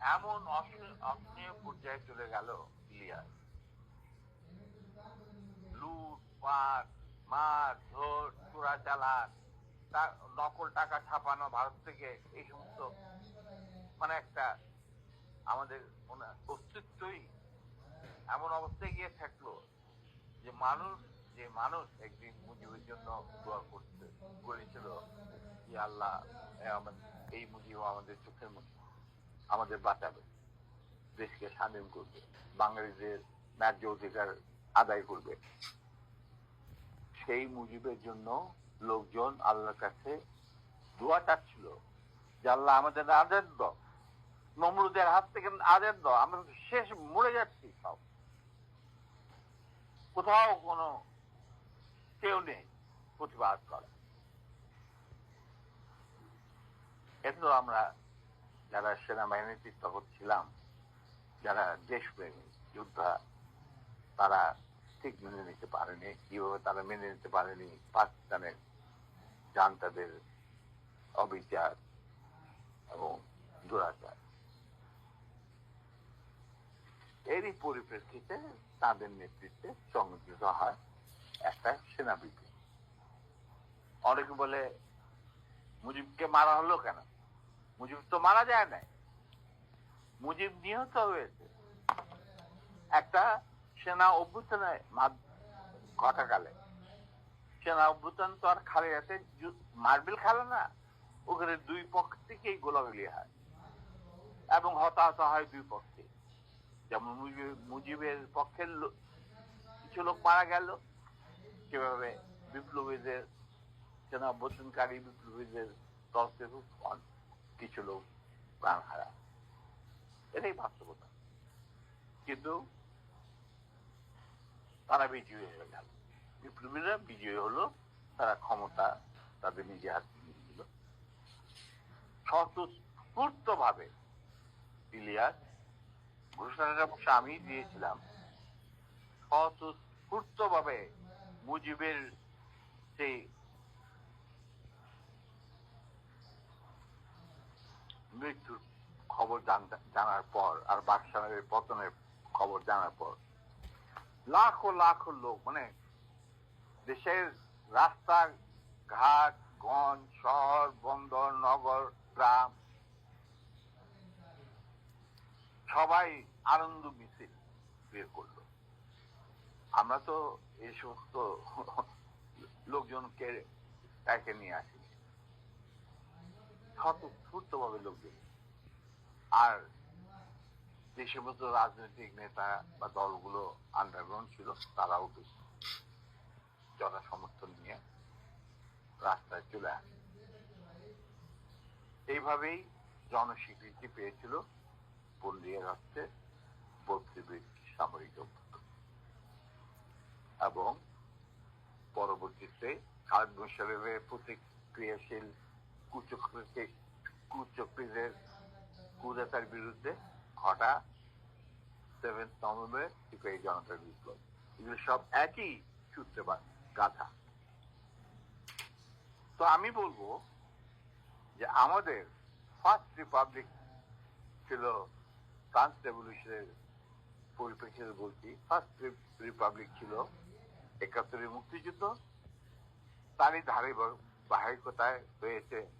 এমন অসহনীয় পর্যায়ে চলে গেল ইলিয়াস। লুট, পাট মার ধর, চোরা চালান নকল টাকা ছাপানো ভারত থেকে এই সমস্ত মানে একটা আমাদের অস্তিত্বই এমন অবস্থায় গিয়ে থাকল যে মানুষ যে মানুষ একদিন মুজিবের জন্য দোয়া করতে করেছিল যে আল্লাহ এই মুজিব আমাদের চোখের মুজিব আমাদের বাঁচাবে। দেশকে স্বাধীন করবে বাঙালিদের ন্যায্য অধিকার আদায় করবে। সেই মুজিবের জন্য লোকজন আল্লাহর কাছে দোয়া চাচ্ছিল যে আল্লাহ আমাদের আজাদ দাও। নমরুদের হাত থেকে আজাদ দাও, আমরা শেষ মরে যাচ্ছি সব। কোথাও কোনো কেউ নেই প্রতিবাদ করে। এতে আমরা যারা সেনাবাহিনীতে তখন ছিলাম যারা দেশপ্রেমী যোদ্ধা তারা ঠিক মেনে নিতে পারেনি কীভাবে তারা মেনে নিতে পারেনি পাকিস্তানের জান্তাদের অবিচার এবং দুরাচার এরই পরিপ্রেক্ষিতে তাদের নেতৃত্বে সংগঠিত হয় একটা সেনা বিপ্লব অনেকে বলে মুজিবকে মারা হলো কেন মুজিব তো মারা যায় নাই। মুজিব নিহত হয়েছে। একটা সেনা অভ্যুত্থানে ঘটাকালে সেনা অভ্যুত্থান তো আর খালি হাতে মার্বেল খেলে না, ওখানে দুই পক্ষ থেকেই গোলাগুলি হয় এবং হতাহত হয় দুই পক্ষে। যেমন মুজিবের পক্ষের কিছু লোক মারা গেল, সেভাবে বিপ্লবীদের সেনা অভ্যুত্থানকারী বিপ্লবীদের তরফ থেকে কিছু লোক প্রাণ হারা এটাই বাস্তবতা। কিন্তু তারা বিজয়ী হয়ে গেল। বিপ্লবীরা বিজয়ী হলো, তারা ক্ষমতা তাদের নিজে হাতে নিয়ে স্বতঃস্ফূর্ত ভাবে ইলিয়াস ঘোষণাটা অবশ্য আমি দিয়েছিলাম। স্বতঃস্ফূর্ত ভাবে মুজিবের সেই মৃত্যুর খবর জানার পর, আর বাকশালের পতনের খবর জানার পর, লাখো লাখো লোক মানে দেশের রাস্তা ঘাট, গঞ্জ, শহর, বন্দর, নগর, গ্রাম, সবাই আনন্দ মিছিল বের করল। আমরা তো এই সমস্ত লোকজনকে একে নিয়ে আসি স্বতঃস্ফূর্ত ভাবে লোকজন আর যে সমস্ত রাজনৈতিক নেতা বা দলগুলো আন্ডারগ্রাউন্ড ছিল, তারাও বেশ জনা সমর্থন নিয়ে রাস্তায় চলে আসে এইভাবেই জনস্বীকৃতি পেয়েছিল পল্লিয়া রাষ্ট্রে বত্রিবিদ সামরিক অভ্যুত্থান। এবং পরবর্তীতে খালেদ মোশারফের প্রতিক্রিয়াশীল কুচক্রীকে কুচক্রীদের কুদাতার বিরুদ্ধে ঘটা সিপাহী জনতার বিপ্লব। এগুলো সব একই সূত্রে বা- গাথা। তো আমি বলব যে আমাদের ফার্স্ট রিপাবলিক ছিল ফ্রান্স রেভলিউশনের পরিপ্রেক্ষিতে বলছি ফার্স্ট রিপাবলিক ছিল একাত্তরের মুক্তিযুদ্ধ। তারই ধারে বাহিকতায় হয়েছে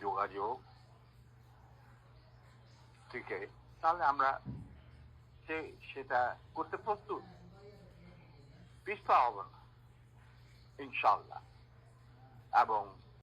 যোগাযোগ টপিকে তাহলে আমরা সে সেটা করতে প্রস্তুত? পিস্তা হব না ইনশাল্লাহ এবং